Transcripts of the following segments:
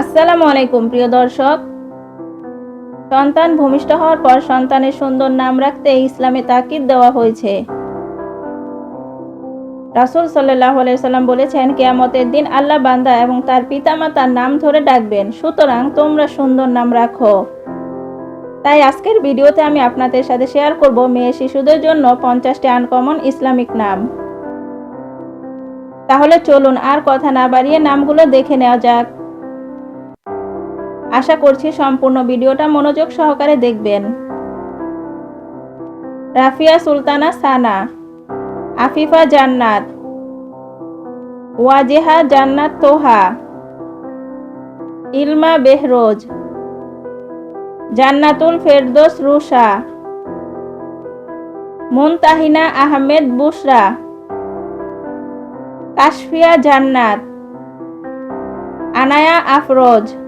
আসসালামু আলাইকুম, প্রিয় দর্শক। সন্তান ভূমিষ্ঠ হওয়ার পর সন্তানের সুন্দর নাম রাখতে ইসলামে তাকিদ দেওয়া হয়েছে। রাসুল সাল্লাহ সাল্লাম বলেছেন, কেয়ামতের দিন আল্লাহ বান্দা এবং তার পিতামাতার নাম ধরে ডাকবেন, সুতরাং তোমরা সুন্দর নাম রাখো। তাই আজকের ভিডিওতে আমি আপনাদের সাথে শেয়ার করব মেয়ে শিশুদের জন্য পঞ্চাশটি আনকমন ইসলামিক নাম। তাহলে চলুন আর কথা না বাড়িয়ে নামগুলো দেখে নেওয়া যাক। আশা করছি সম্পূর্ণ ভিডিওটা মনোযোগ সহকারে দেখবেন। রাফিয়া সুলতানা সানা, আফিফা জান্নাত, ওয়াজেহা জান্নাত তোহা, ইলমা বেহরোজ, জান্নাতুল ফেরদোস রুশা, মুনতাহিনা আহমেদ বুশরা, কাশফিয়া জান্নাত, আনায়া আফরোজ।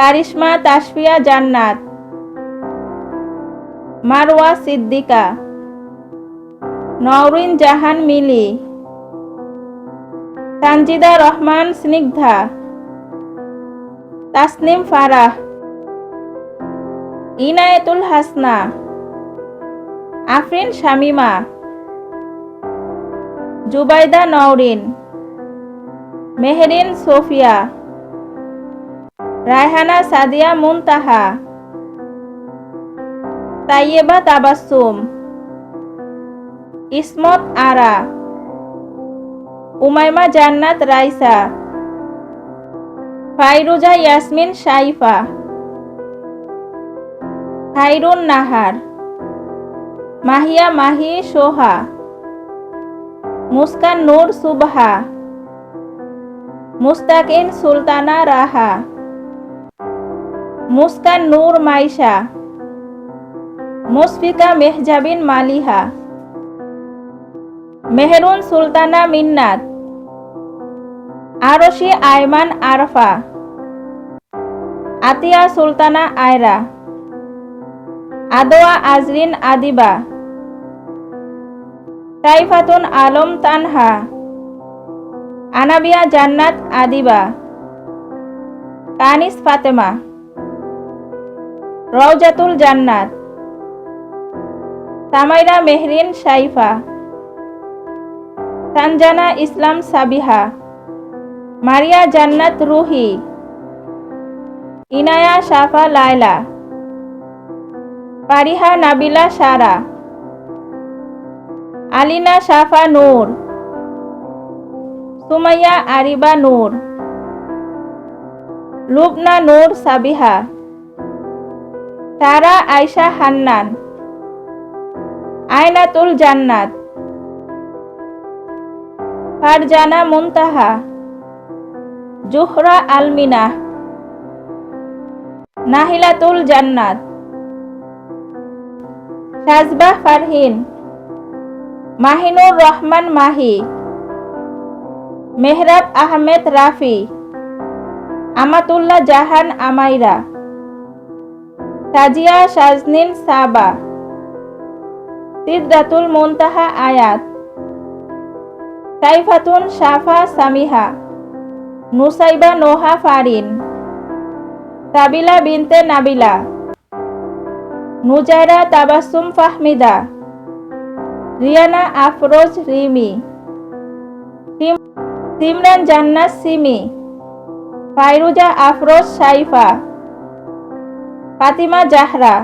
কারিশমা, তাসফিয়া, জান্নাত। মারওয়া, সিদ্দিকা। নওরিন জাহান, মিলি। তানজিদা রহমান, স্নিগ্ধা। তাসনিম ফারাহ। ইনায়েতুল হাসনা। আফরিন শামিমা। জুবাইদা নওরিন। মেহরিন সোফিয়া। রায়হানা সাদিয়া মুনতাহা। তাইয়েবা তাবাসুম ইসমত আরা। উমাইমা জান্নাত রাইসা। ফাইরুজা ইয়াসমিন সাইফা খাইরুন নাহার। মাহিয়া মাহি সোহা মুস্কান নূর সুবহা। মুস্তাকিন সুলতানা রাহা। মুস্কান নূর মাইশা। মুসফিকা মেহজাবিন মালিহা। মেহরুন সুলতানা মিন্নাত। আরশি আয়মান আরফা। আতিয়া সুলতানা আয়রা। আদোয়া আজরিন আদিবা। সাইফাতুন আলম তানহা। আনাবিয়া জান্নাত আদিবা। কানিস ফাতেমা। রওজাতুল জান্নাত। সামাইরা মেহরিন সাইফা। সানজানা ইসলাম সাবিহা। মারিয়া জান্নাত রুহি। ইনায়া শাফা লায়লা। পারিহা নাবিলা সারা। আলিনা শাফা নূর। সুমাইয়া আরিবা নূর। লুবনা নূর সাবিহা। তারা আয়শা হান্নান। আয়নাতুল জান্নাত। ফারজানা মুনতাহা। জুহরা আলমিনা। নাহিলাতুল জান্নাত। সাজবাহ ফারহিন। মাহিনুর রহমান মাহি। মেহরাব আহমেদ রাফি। আমাতুল্লাহ জাহান আমাইরা। তাজিয়া সাজনিন সাবা। সিদ্রাতুল মুনতাহা আয়াত। সাইফাতুন সাফা সামিহা। নুসাইবা নোহা ফারিন। সাবিলা বিনতে নাবিলা। নুজাইরা তাবাসুম ফাহমিদা। রিয়ানা আফরোজ রিমি। সিমরান জান্নাত সিমি। ফাইরুজা আফরোজ সাইফা। ফাতিমা জাহরা,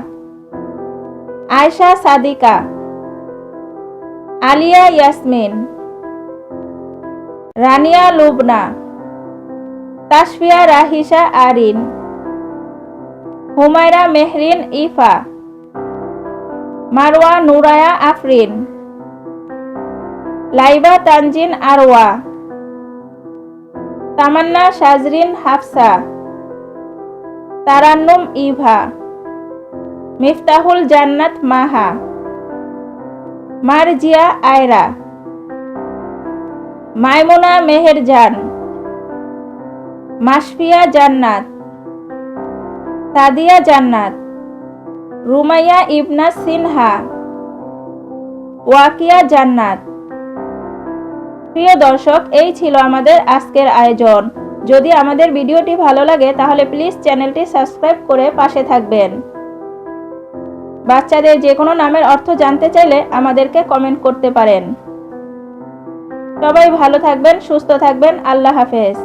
আয়শা সাদিকা, আলিয়া ইয়াসমিন, রানিয়া লুবনা, তাসফিয়া রাহিসা আরিন, হুমায়রা মেহরিন ইফা, মারওয়া নুরায়া আফরিন, লাইবা তানজিন আরওয়া, তামান্না সাজরিন হাফসা। তারান্নুম ইভা। মিফতাহুল জান্নাত মাহা। মারজিয়া আয়রা। মাইমুনা মেহেরজান। মাসফিয়া জান্নাত। সাদিয়া জান্নাত। রুমাইয়া ইবনা সিনহা। ওয়াকিয়া জান্নাত। প্রিয় দর্শক, এই ছিল আমাদের আজকের আয়োজন। যদি আমাদের ভিডিওটি ভালো লাগে, তাহলে প্লিজ চ্যানেলটি সাবস্ক্রাইব করে পাশে থাকবেন। বাচ্চাদের যে কোনো নামের অর্থ জানতে চাইলে আমাদেরকে কমেন্ট করতে পারেন। সবাই ভালো থাকবেন, সুস্থ থাকবেন, আল্লাহ হাফেজ।